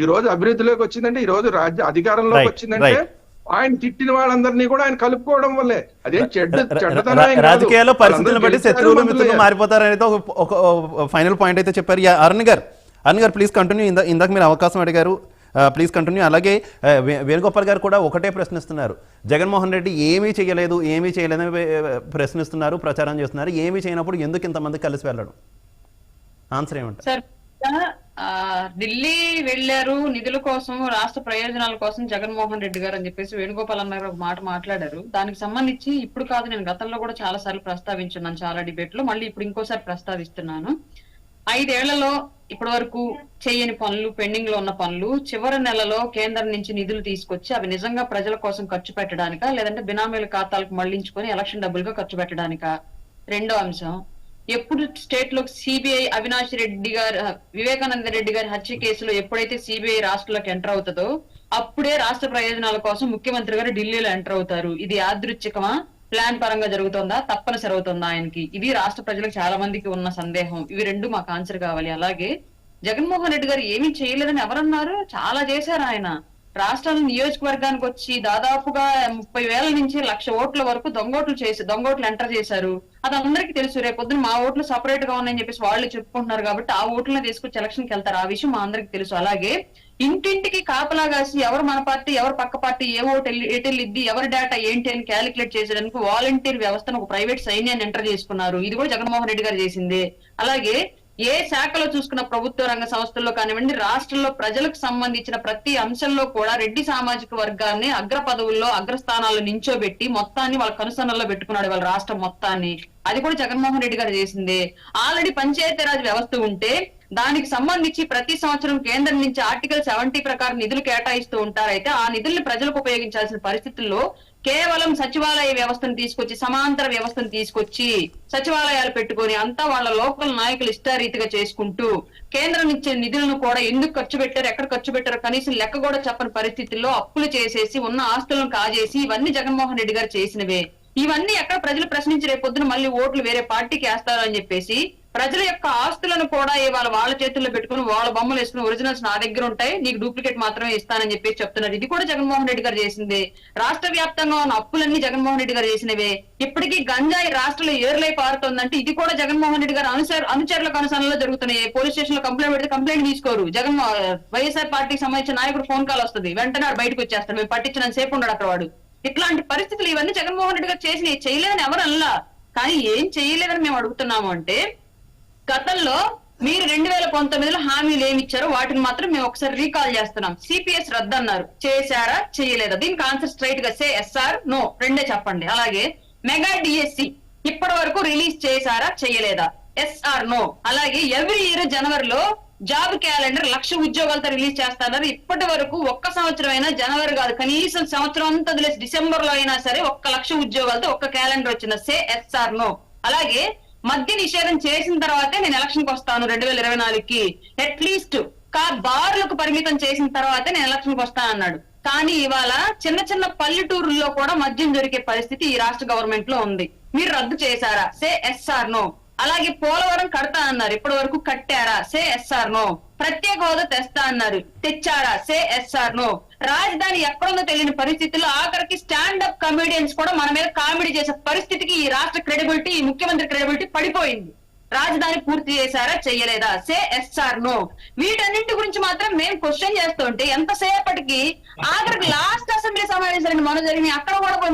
ఈ రోజు అభివృద్ధిలోకి వచ్చిందంటే ఈ రోజు రాజ్య అధికారంలోకి వచ్చిందంటే. ఆయన తిట్టిన వాళ్ళందరినీ కూడా ఆయన కలుపుకోవడం వల్లే. అదేం చెడ్డ చెడ్డతనం. రాజకీయాల్లో పరిస్థితులను బట్టి శత్రువులు మంత్రులు. మారిపోతారనేది ఒక ఒక ఫైనల్ పాయింట్ అయితే చెప్పారు. అరుణ్ గారు. అరుణ్ గారు ప్లీజ్ కంటిన్యూ ఇందా ఇందాక మీరు అవకాశం అడిగారు. ప్లీజ్ కంటిన్యూ అలాగే వేణుగోపాల్ గారు కూడా ఒకటే ప్రశ్నిస్తున్నారు. జగన్మోహన్ రెడ్డి ఏమీ చేయలేదు ఏమీ చేయలేదని ప్రశ్నిస్తున్నారు ప్రచారం చేస్తున్నారు. ఏమీ చేయనప్పుడు ఎందుకు ఇంతమంది కలిసి వెళ్ళడం? ఆన్సర్ ఏమంటారు? ఢిల్లీ వెళ్ళారు నిధుల కోసం రాష్ట్ర ప్రయోజనాల కోసం జగన్మోహన్ రెడ్డి గారు అని చెప్పేసి వేణుగోపాల్ అన్న గారు ఒక మాట మాట్లాడారు. దానికి సంబంధించి ఇప్పుడు కాదు నేను గతంలో కూడా చాలా సార్లు ప్రస్తావించున్నాను చాలా డిబేట్లో మళ్ళీ ఇప్పుడు ఇంకోసారి ప్రస్తావిస్తున్నాను. ఐదేళ్ళలో ఇప్పటి వరకు చేయని పనులు పెండింగ్లో ఉన్న పనులు చివరి నెలలో కేంద్రం నుంచి నిధులు తీసుకొచ్చి అవి నిజంగా ప్రజల కోసం ఖర్చు పెట్టడానికా లేదంటే బినామీల ఖాతాలకు మళ్ళించుకొని ఎలక్షన్ డబ్బులుగా ఖర్చు పెట్టడానికా? రెండో అంశం. ఎప్పుడు స్టేట్లో సిబిఐ అవినాష్ రెడ్డి గారు వివేకానంద రెడ్డి గారి హత్య కేసులో ఎప్పుడైతే సిబిఐ రాష్ట్రంలోకి ఎంటర్ అవుతుందో అప్పుడే రాష్ట్ర ప్రయోజనాల కోసం ముఖ్యమంత్రి గారు ఢిల్లీలో ఎంటర్ అవుతారు. ఇది యాదృచ్ఛికమా? ప్లాన్ పరంగా జరుగుతుందా? తప్పనిసరి అవుతుందా ఆయనకి? ఇది రాష్ట్ర ప్రజలకు చాలా మందికి ఉన్న సందేహం. ఇవి రెండు మాకు ఆన్సర్ కావాలి. అలాగే జగన్మోహన్ రెడ్డి గారు ఏమీ చేయలేదని ఎవరన్నారు? చాలా చేశారు ఆయన. రాష్ట్రం నియోజకవర్గానికి వచ్చి దాదాపుగా ముప్పై వేల నుంచి లక్ష ఓట్ల వరకు దొంగోట్లు చేసి దొంగోట్లు ఎంటర్ చేశారు. అది అందరికీ తెలుసు. రేపొద్దున మా ఓట్లు సపరేట్గా ఉన్నాయని చెప్పేసి వాళ్ళు చెప్పుకుంటున్నారు కాబట్టి ఆ ఓట్లను తీసుకొచ్చి ఎలక్షన్కి వెళ్తారు. ఆ విషయం మా అందరికి తెలుసు. అలాగే ఇంటింటికి కాపలా కాసి ఎవరు మన పార్టీ ఎవరు పక్క పార్టీ ఏ ఓటు వెళ్ళి ఎవరి డేటా ఏంటి అని క్యాలిక్యులేట్ చేసేదానికి వాలంటీర్ వ్యవస్థను ఒక ప్రైవేట్ సైన్యాన్ని ఎంటర్ చేసుకున్నారు. ఇది కూడా జగన్మోహన్ రెడ్డి గారు చేసిందే. అలాగే ఏ శాఖలో చూసుకున్న ప్రభుత్వ రంగ సంస్థల్లో కానివ్వండి రాష్ట్రంలో ప్రజలకు సంబంధించిన ప్రతి అంశంలో కూడా రెడ్డి సామాజిక వర్గాన్ని అగ్ర పదవుల్లో అగ్రస్థానాల్లో నించోబెట్టి మొత్తాన్ని వాళ్ళ కనుసన్నల్లో పెట్టుకున్నాడు వాళ్ళ రాష్ట్రం మొత్తాన్ని. అది కూడా జగన్మోహన్ రెడ్డి గారు చేసిందే. ఆల్రెడీ పంచాయతీరాజ్ వ్యవస్థ ఉంటే దానికి సంబంధించి ప్రతి సంవత్సరం కేంద్రం నుంచి ఆర్టికల్ సెవెంటీ ప్రకారం నిధులు కేటాయిస్తూ ఉంటారైతే ఆ నిధుల్ని ప్రజలకు ఉపయోగించాల్సిన పరిస్థితుల్లో కేవలం సచివాలయ వ్యవస్థను తీసుకొచ్చి సమాంతర వ్యవస్థను తీసుకొచ్చి సచివాలయాలు పెట్టుకొని అంతా వాళ్ళ లోకల్ నాయకులు ఇష్టారీతిగా చేసుకుంటూ కేంద్రం ఇచ్చే నిధులను కూడా ఎందుకు ఖర్చు పెట్టారు ఎక్కడ ఖర్చు పెట్టారో కనీసం లెక్క కూడా చెప్పని పరిస్థితుల్లో అప్పులు చేసేసి ఉన్న ఆస్తులను కాజేసి ఇవన్నీ జగన్మోహన్ రెడ్డి గారు చేసినవే. ఇవన్నీ ఎక్కడ ప్రజలు ప్రశ్నించి రేపు పొద్దున మళ్ళీ ఓట్లు వేరే పార్టీకి వేస్తారు అని చెప్పేసి ప్రజల యొక్క ఆస్తులను కూడా ఇవాళ వాళ్ళ చేతుల్లో పెట్టుకుని వాళ్ళ బొమ్మలు వేసుకుని ఒరిజినల్స్ నా దగ్గర ఉంటాయి నీకు డూప్లికేట్ మాత్రమే ఇస్తానని చెప్పేసి చెప్తున్నారు. ఇది కూడా జగన్మోహన్ రెడ్డి గారు చేసింది. రాష్ట్ర వ్యాప్తంగా ఉన్న అప్పులన్నీ జగన్మోహన్ రెడ్డి గారు చేసినవే. ఇప్పటికీ గంజాయి రాష్ట్రంలో ఏర్లై పారుతోందంటే ఇది కూడా జగన్మోహన్ రెడ్డి గారు అనుసర అనుచరుల అనుసరణలో జరుగుతున్నాయి. పోలీస్ స్టేషన్లో కంప్లైంట్ పెడితే కంప్లైంట్ తీసుకోరు. జగన్ వైఎస్ఆర్ పార్టీకి సంబంధించిన నాయకుడు ఫోన్ కాల్ వస్తుంది. వెంటనే బయటకు వచ్చేస్తారు మేము పట్టించిన సేపు ఉన్నాడు అక్కడ వాడు. ఇట్లాంటి పరిస్థితులు ఇవన్నీ జగన్మోహన్ రెడ్డి గారు చేసిన చేయలేదని ఎవరు అనలా. కానీ ఏం చేయలేదని మేము అడుగుతున్నాము అంటే గతంలో మీరు రెండు వేల పంతొమ్మిదిలో హామీలు ఏమి ఇచ్చారో వాటిని మాత్రం మేము ఒకసారి రీకాల్ చేస్తున్నాం. సిపిఎస్ రద్దు అన్నారు చేశారా? చేయలేదా? దీనికి ఆన్సర్ స్ట్రైట్గా సే ఎస్ఆర్ నో రెండే చెప్పండి. అలాగే మెగా డిఎస్సి ఇప్పటి వరకు రిలీజ్ చేశారా? చేయలేదా? Yes or no. అలాగే ఎవ్రీ ఇయర్ జనవరిలో జాబ్ క్యాలెండర్ లక్ష ఉద్యోగాలతో రిలీజ్ చేస్తున్నారు. ఇప్పటి వరకు ఒక్క సంవత్సరం అయినా జనవరి కాదు కనీసం సంవత్సరం అంతా వదిలేసి డిసెంబర్లో అయినా సరే ఒక్క లక్ష ఉద్యోగాలతో ఒక్క క్యాలెండర్ వచ్చిన సే ఎస్ఆర్ నో. అలాగే మద్య నిషేధం చేసిన తర్వాతే నేను ఎలక్షన్కి వస్తాను రెండు వేల ఇరవై నాలుగుకి. అట్లీస్ట్ కా బార్లకు పరిమితం చేసిన తర్వాతే నేను ఎలక్షన్కి వస్తాను అన్నాడు. కానీ ఇవాళ చిన్న చిన్న పల్లెటూరుల్లో కూడా మద్యం దొరికే పరిస్థితి ఈ రాష్ట్ర గవర్నమెంట్లో ఉంది. మీరు రద్దు చేశారా? Say yes or no. అలాగే పోలవరం కడతా అన్నారు. ఇప్పటి వరకు కట్టారా? Say yes or no. ప్రత్యేక హోదా తెస్తా అన్నారు. తెచ్చారా? Say yes or no. రాజధాని ఎక్కడుందో తెలియని పరిస్థితుల్లో ఆఖరికి స్టాండప్ కమెడియన్స్ కూడా మన మీద కామెడీ చేసే పరిస్థితికి ఈ రాష్ట్ర క్రెడిబిలిటీ ఈ ముఖ్యమంత్రి క్రెడిబిలిటీ పడిపోయింది. రాజధాని పూర్తి చేశారా? చెయ్యలేదా? Say yes or no. వీటన్నింటి గురించి మాత్రం మేము క్వశ్చన్ చేస్తుంటే ఎంతసేపటికి ఆఖరికి లాస్ట్ అసెంబ్లీ సమావేశాలను మనం జరిగినాయి అక్కడ కూడా మళ్ళీ